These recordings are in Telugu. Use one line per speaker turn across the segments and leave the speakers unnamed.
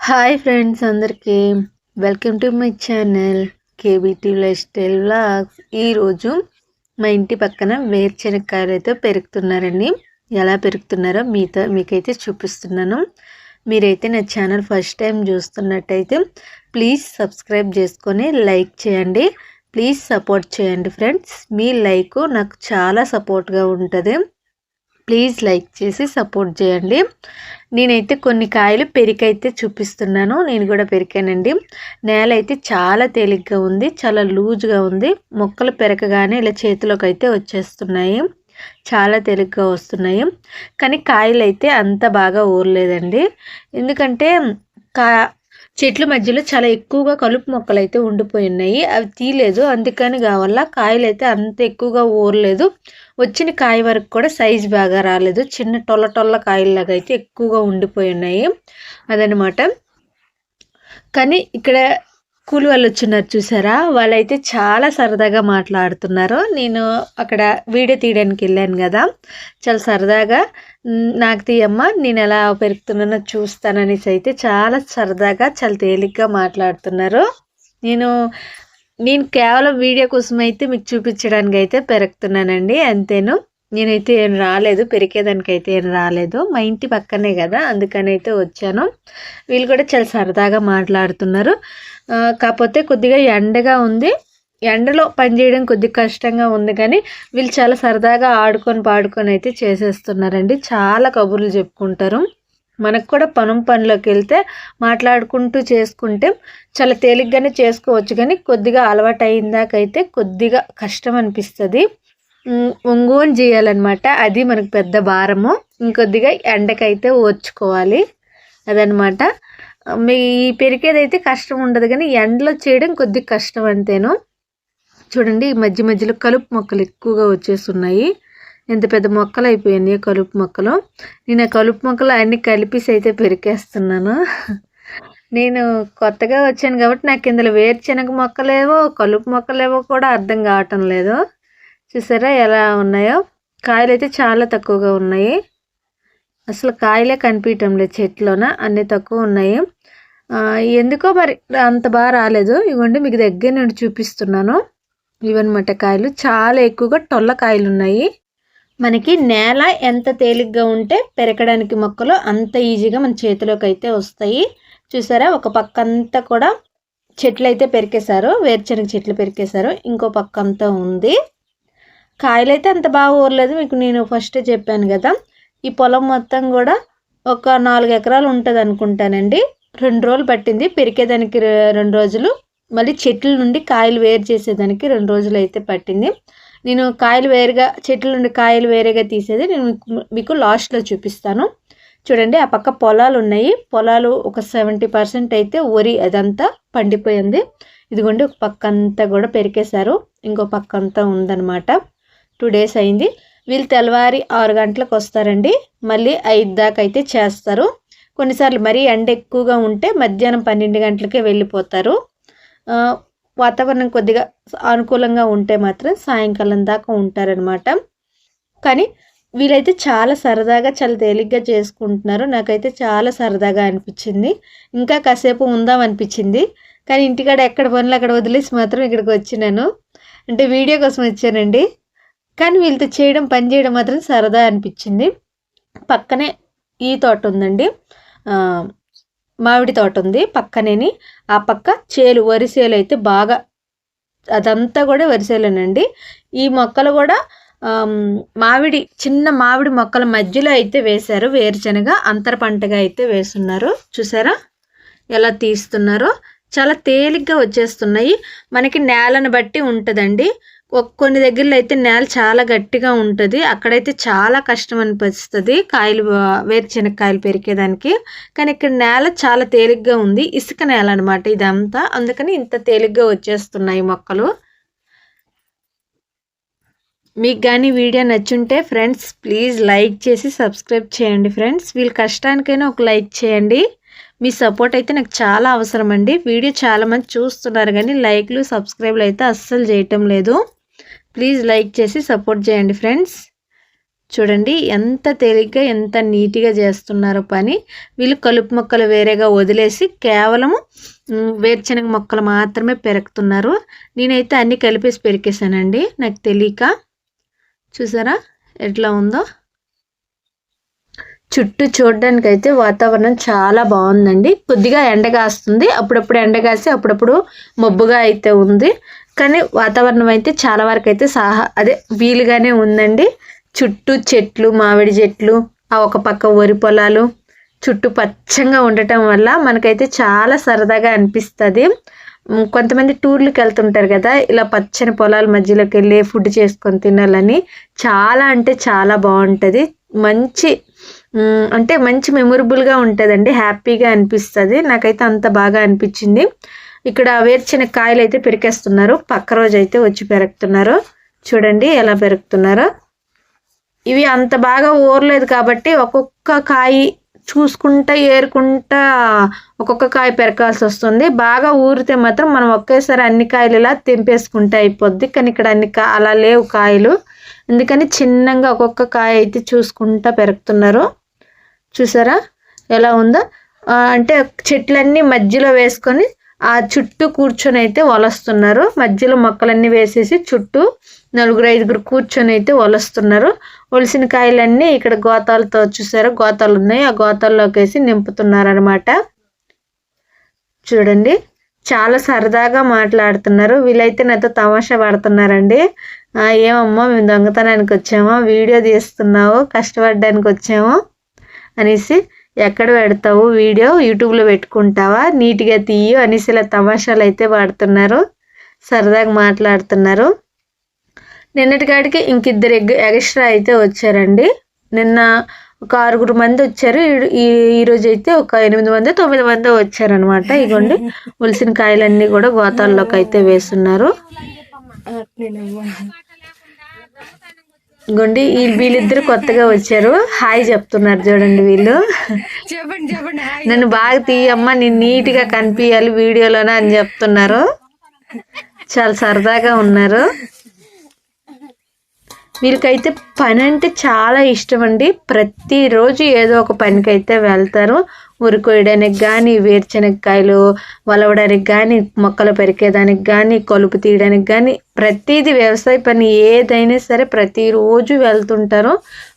హాయ్ ఫ్రెండ్స్ అందరికీ. Welcome to my channel KBT lifestyle vlogs. ఈరోజు మా ఇంటి పక్కన వేరుశనక్కాయలు అయితే పెరుగుతున్నారండి. ఎలా పెరుగుతున్నారో మీతో మీకైతే చూపిస్తున్నాను. మీరైతే నా ఛానల్ ఫస్ట్ టైం చూస్తున్నట్టయితే ప్లీజ్ సబ్స్క్రైబ్ చేసుకొని లైక్ చేయండి. ప్లీజ్ సపోర్ట్ చేయండి ఫ్రెండ్స్. మీ లైక్ నాకు చాలా సపోర్ట్గా ఉంటుంది. ప్లీజ్ లైక్ చేసి సపోర్ట్ చేయండి. నేనైతే కొన్ని కాయలు పెరికైతే చూపిస్తున్నాను. నేను కూడా పెరికానండి. నేల అయితే చాలా తేలిగ్గా ఉంది. చాలా లూజ్గా ఉంది. మొక్కలు పెరకగానే ఇలా చేతిలోకి అయితే వచ్చేస్తున్నాయి. చాలా తేలిగ్గా వస్తున్నాయి. కానీ కాయలు అయితే అంత బాగా ఊరలేదండి. ఎందుకంటే కా చెట్ల మధ్యలో చాలా ఎక్కువగా కలుపు మొక్కలు అయితే ఉండిపోయి ఉన్నాయి. అవి తీయలేదు. అందుకని కావాల కాయలు అయితే అంత ఎక్కువగా ఊరలేదు. వచ్చిన కాయ వరకు కూడా సైజ్ బాగా రాలేదు. చిన్న టొల్ల టొల్ల కాయల్లాగా అయితే ఎక్కువగా ఉండిపోయి ఉన్నాయి అదనమాట. కానీ ఇక్కడ కూలి వాళ్ళు వచ్చినారు చూసారా? వాళ్ళైతే చాలా సరదాగా మాట్లాడుతున్నారు. నేను అక్కడ వీడియో తీయడానికి వెళ్ళాను కదా. చాలా సరదాగా నాకు తీయమ్మ నేను ఎలా పెరుగుతున్నానో చూస్తాననేసి అయితే చాలా సరదాగా చాలా తేలిగ్గా మాట్లాడుతున్నారు. నేను నేను కేవలం వీడియో కోసం అయితే మీకు చూపించడానికి అయితే పెరుగుతున్నానండి అంతేను. నేనైతే ఏం రాలేదు పెరిగేదానికి అయితే ఏం రాలేదు. మా ఇంటి పక్కనే కదా అందుకని అయితే వచ్చాను. వీళ్ళు కూడా చాలా సరదాగా మాట్లాడుతున్నారు. కాకపోతే కొద్దిగా ఎండగా ఉంది. ఎండలో పనిచేయడం కొద్దిగా కష్టంగా ఉంది కానీ వీళ్ళు చాలా సరదాగా ఆడుకొని పాడుకొని అయితే చేసేస్తున్నారండి. చాలా కబుర్లు చెప్పుకుంటారు. మనకు కూడా పొలం పనిలోకి వెళ్తే మాట్లాడుకుంటూ చేసుకుంటే చాలా తేలిగ్గానే చేసుకోవచ్చు. కానీ కొద్దిగా అలవాటు అయిందాకైతే కొద్దిగా కష్టం అనిపిస్తుంది ఒంగోని చేయాలన్నమాట. అది మనకు పెద్ద భారము. ఇంకొద్దిగా ఎండకైతే ఓర్చుకోవాలి. అదనమాట మీ పెరిగేదైతే కష్టం ఉండదు కానీ ఎండలో చేయడం కొద్దిగా కష్టం అంతేను చూడండి ఈ మధ్య మధ్యలో కలుపు మొక్కలు ఎక్కువగా వచ్చేస్తున్నాయి. ఎంత పెద్ద మొక్కలు అయిపోయినాయి కలుపు మొక్కలు. నేను ఆ కలుపు మొక్కలు అన్నీ కలిపేసి అయితే పెరికేస్తున్నాను. నేను కొత్తగా వచ్చాను కాబట్టి నాకు ఇందులో వేరుశనగ మొక్కలేవో కలుపు మొక్కలేవో కూడా అర్థం కావటం లేదు. చూసారా ఎలా ఉన్నాయో? కాయలు అయితే చాలా తక్కువగా ఉన్నాయి. అసలు కాయలే కనిపించటం లేదు చెట్లోన అన్ని తక్కువ ఉన్నాయి. ఎందుకో మరి అంత బాగా రాలేదు. ఇవ్వండి మీకు దగ్గర నుండి చూపిస్తున్నాను. ఇవన్నమాట కాయలు. చాలా ఎక్కువగా టొల్ల కాయలు ఉన్నాయి. మనకి నేల ఎంత తేలిగ్గా ఉంటే పెరగడానికి మొక్కలు అంత ఈజీగా మన చేతిలోకి అయితే వస్తాయి. చూసారా? ఒక పక్క అంతా కూడా చెట్లు అయితే పెరికేశారు. వేరుశనగ చెట్లు పెరికేశారు. ఇంకో పక్క అంతా ఉంది. కాయలు అయితే అంత బాగా ఊరలేదు. మీకు నేను ఫస్ట్ చెప్పాను కదా. ఈ పొలం మొత్తం కూడా ఒక నాలుగు ఎకరాలు ఉంటుంది అనుకుంటానండి. రెండు రోజులు పట్టింది. పెరికేదానికి రెండు రోజులు. మళ్ళీ చెట్ల నుండి కాయలు వేరు చేసేదానికి రెండు రోజులు అయితే పట్టింది. నేను కాయలు వేరుగా చెట్ల నుండి కాయలు వేరేగా తీసేది నేను మీకు లాస్ట్లో చూపిస్తాను. చూడండి ఆ పక్క పొలాలు ఉన్నాయి. పొలాలు ఒక సెవెంటీ పర్సెంట్ అయితే వరి అదంతా పండిపోయింది. ఇదిగోండి ఒక పక్క అంతా కూడా పెరికేశారు. ఇంకో పక్క అంతా ఉందన్నమాట. టూ డేస్ అయింది. వీళ్ళు తెల్లవారి ఆరు గంటలకు వస్తారండి. మళ్ళీ ఐదు దాకా అయితే చేస్తారు. కొన్నిసార్లు మరీ ఎండ ఎక్కువగా ఉంటే మధ్యాహ్నం పన్నెండు గంటలకే వెళ్ళిపోతారు. వాతావరణం కొద్దిగా అనుకూలంగా ఉంటే మాత్రం సాయంకాలం దాకా ఉంటారనమాట కానీ వీళ్ళైతే చాలా సరదాగా చాలా తేలిగ్గా చేసుకుంటున్నారు. నాకైతే చాలా సరదాగా అనిపించింది. ఇంకా కాసేపు ఉందాం అనిపించింది. కానీ ఇంటికాడ ఎక్కడ పనులు అక్కడ వదిలేసి మాత్రం ఇక్కడికి వచ్చినాను. అంటే వీడియో కోసం వచ్చానండి. కానీ వీళ్ళతో చేయడం పని చేయడం మాత్రం సరదా అనిపించింది. పక్కనే ఈ తోట ఉందండి. మామిడి తోట ఉంది పక్కనేని. ఆ పక్క చేలు వరిసేలు అయితే బాగా అదంతా కూడా వరిసేలేనండి ఈ మొక్కలు కూడా మామిడి చిన్న మామిడి మొక్కల మధ్యలో అయితే వేశారు వేరుశనగ అంతర పంటగా అయితే వేస్తున్నారు. చూసారా? ఎలా తీస్తున్నారో? చాలా తేలిగ్గా వచ్చేస్తున్నాయి. మనకి నేలను బట్టి ఉంటుందండి. కొన్ని దగ్గరలో అయితే నేల చాలా గట్టిగా ఉంటుంది. అక్కడైతే చాలా కష్టం అనిపిస్తుంది కాయలు వేరుశెనక్కాయలు పెరికేదానికి. కానీ ఇక్కడ నేల చాలా తేలిగ్గా ఉంది. ఇసుక నేల అనమాట ఇదంతా. అందుకని ఇంత తేలిగ్గా వచ్చేస్తున్నాయి మొక్కలు. మీకు కానీ వీడియో నచ్చుంటే ఫ్రెండ్స్ ప్లీజ్ లైక్ చేసి సబ్స్క్రైబ్ చేయండి ఫ్రెండ్స్. వీళ్ళ కష్టానికైనా ఒక లైక్ చేయండి. మీ సపోర్ట్ అయితే నాకు చాలా అవసరం అండి వీడియో చాలామంది చూస్తున్నారు కానీ లైక్లు సబ్స్క్రైబ్లు అయితే అస్సలు చేయటం లేదు. ప్లీజ్ లైక్ చేసి సపోర్ట్ చేయండి ఫ్రెండ్స్ చూడండి ఎంత తేలిగ్గా ఎంత నీట్గా చేస్తున్నారో పని. వీళ్ళు కలుపు మొక్కలు వేరేగా వదిలేసి కేవలము మ్, వేరుశనగ మొక్కలు మాత్రమే పెరుకుతున్నారు. నేనైతే అన్నీ కలిపేసి పెరికేశానండి నాకు తెలియక. చూసారా? ఎట్లా ఉందో? చుట్టూ చూడడానికైతే వాతావరణం చాలా బాగుందండి. కొద్దిగా ఎండ కాస్తుంది. అప్పుడప్పుడు ఎండ కాసి అప్పుడప్పుడు మబ్బుగా అయితే ఉంది. కానీ వాతావరణం అయితే చాలా వరకు అయితే సాహా అదే వీలుగానే ఉందండి. చుట్టూ చెట్లు మామిడి చెట్లు ఆ ఒక పక్క వరి పొలాలు చుట్టూ పచ్చంగా ఉండటం వల్ల మనకైతే చాలా సరదాగా అనిపిస్తుంది. కొంతమంది టూర్లకు వెళ్తుంటారు కదా ఇలా పచ్చని పొలాల మధ్యలోకి వెళ్ళి ఫుడ్ చేసుకొని తినాలని చాలా అంటే చాలా బాగుంటుంది. మంచి అంటే మంచి మెమొరబుల్గా ఉంటుందండి హ్యాపీగా అనిపిస్తుంది. నాకైతే అంత బాగా అనిపించింది. ఇక్కడ వేర్చిన కాయలు అయితే పెరికేస్తున్నారు. పక్క రోజు అయితే వచ్చి పెరుగుతున్నారు. చూడండి ఎలా పెరుగుతున్నారు. ఇవి అంత బాగా ఊరలేదు కాబట్టి ఒక్కొక్క కాయ చూసుకుంటా ఏరుకుంటా ఒక్కొక్క కాయ పెరకాల్సి వస్తుంది. బాగా ఊరితే మాత్రం మనం ఒకేసారి అన్ని కాయలు ఇలా తెంపేసుకుంటే అయిపోద్ది. కానీ ఇక్కడ అన్ని అలా లేవు కాయలు. అందుకని చిన్నగా ఒక్కొక్క కాయ అయితే చూసుకుంటా పెరుగుతున్నారు. చూసారా? ఎలా ఉందో? అంటే చెట్లన్నీ మధ్యలో వేసుకొని ఆ చుట్టూ కూర్చొని అయితే వలస్తున్నారు. మధ్యలో మొక్కలన్నీ వేసేసి చుట్టూ నలుగురు ఐదుగురు కూర్చొని అయితే వలస్తున్నారు. ఒలిసిన కాయలన్నీ ఇక్కడ గోతాలతో చూసారు? గోతాలు ఉన్నాయి. ఆ గోతాల్లోకి వేసి నింపుతున్నారు అనమాట చూడండి. చాలా సరదాగా మాట్లాడుతున్నారు. వీళ్ళైతే నాతో తమాషా పడుతున్నారండి. ఏమమ్మా మేము దొంగతనానికి వచ్చాము? వీడియో తీస్తున్నావు కష్టపడడానికి వచ్చాము అనేసి ఎక్కడ పెడతావు? వీడియో యూట్యూబ్లో పెట్టుకుంటావా? నీట్గా తీయు అనేసి ఇలా తమాషాలు అయితే పాడుతున్నారు సరదాగా మాట్లాడుతున్నారు. నిన్నటి కాడికి ఇంకిద్దరు ఎగ్ ఎక్స్ట్రా అయితే వచ్చారండి. నిన్న ఒక ఆరుగురు మంది వచ్చారు. ఈ- ఈ ఈ రోజు అయితే ఒక ఎనిమిది మంది తొమ్మిది మంది వచ్చారనమాట ఇగోండి ఉలిసిన కాయలన్నీ కూడా గోతాల్లోకి అయితే వేస్తున్నారు. ఇగోండి ఈ వీళ్ళిద్దరు కొత్తగా వచ్చారు. హాయ్ చెప్తున్నారు చూడండి వీళ్ళు.
చెప్పండి చెప్పండి.
నన్ను బాగా తీయమ్మా నేను నీట్గా కనిపించాలి వీడియోలోనే అని చెప్తున్నారు. చాలా సరదాగా ఉన్నారు. వీళ్ళకైతే పని అంటే చాలా ఇష్టం అండి. ప్రతిరోజు ఏదో ఒక పనికైతే వెళ్తారు. ఉరి కొయ్యడానికి కానీ వేరుశనగకాయలు వలవడానికి కానీ మొక్కలు పెరికేదానికి కానీ కలుపు తీయడానికి కానీ ప్రతిదీ వ్యవసాయ పని ఏదైనా సరే ప్రతిరోజు వెళ్తుంటారు.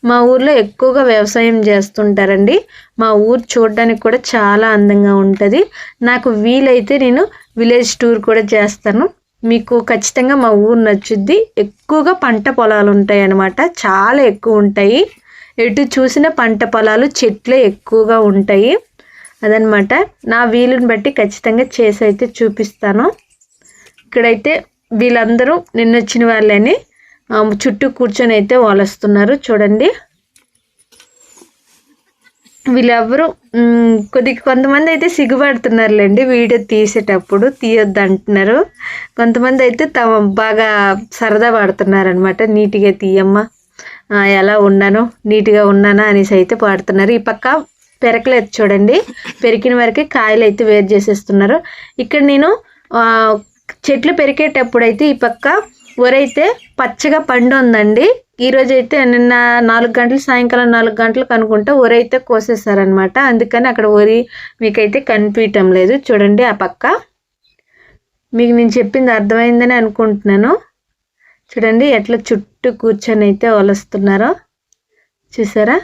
మా ఊర్లో ఎక్కువగా వ్యవసాయం చేస్తుంటారండి. మా ఊరు చూడడానికి కూడా చాలా అందంగా ఉంటుంది. నాకు వీలైతే నేను విలేజ్ టూర్ కూడా చేస్తాను. మీకు ఖచ్చితంగా మా ఊరు నచ్చుద్ది. ఎక్కువగా పంట పొలాలు ఉంటాయి అన్నమాట చాలా ఎక్కువ ఉంటాయి. ఎటు చూసిన పంట పొలాలు చెట్లే ఎక్కువగా ఉంటాయి. అదనమాట. నా వీలుని బట్టి ఖచ్చితంగా చేసి అయితే చూపిస్తాను. ఇక్కడైతే వీళ్ళందరూ నిన్న వచ్చిన వాళ్ళని చుట్టూ కూర్చొని అయితే వలస్తున్నారు. చూడండి. వీళ్ళెవ్వరు కొద్దిగా కొద్ది కొంతమంది అయితే సిగ్గుపడుతున్నారులేండి వీడియో తీసేటప్పుడు తీయొద్దు అంటున్నారు కొంతమంది అయితే తమ బాగా సరదా పడుతున్నారు అనమాట నీట్గా తీయమ్మా. ఎలా ఉన్నాను? నీట్గా ఉన్నానా అనేసి అయితే పాడుతున్నారు. ఈ పక్క పెరకలేదు చూడండి. పెరికిన వరకే కాయలు అయితే వేరు చేసేస్తున్నారు. ఇక్కడ నేను చెట్లు పెరికేటప్పుడు అయితే ఈ పక్క వరైతే పచ్చగా పండు ఉందండి. ఈరోజు అయితే నిన్న నాలుగు గంటలు సాయంకాలం నాలుగు గంటలకు అనుకుంటా వరి అయితే కోసేసారనమాట అందుకని అక్కడ వరి మీకైతే కనిపించటం లేదు. చూడండి ఆ పక్క. మీకు నేను చెప్పింది అర్థమైందని అనుకుంటున్నాను. చూడండి ఎట్లా చుట్టూ కూర్చొని అయితే వలుస్తున్నారో చూసారా?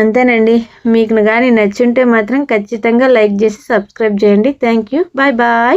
అంతేనండి. మీకు కానీ నచ్చుంటే మాత్రం ఖచ్చితంగా లైక్ చేసి సబ్స్క్రైబ్ చేయండి. Thank you bye bye.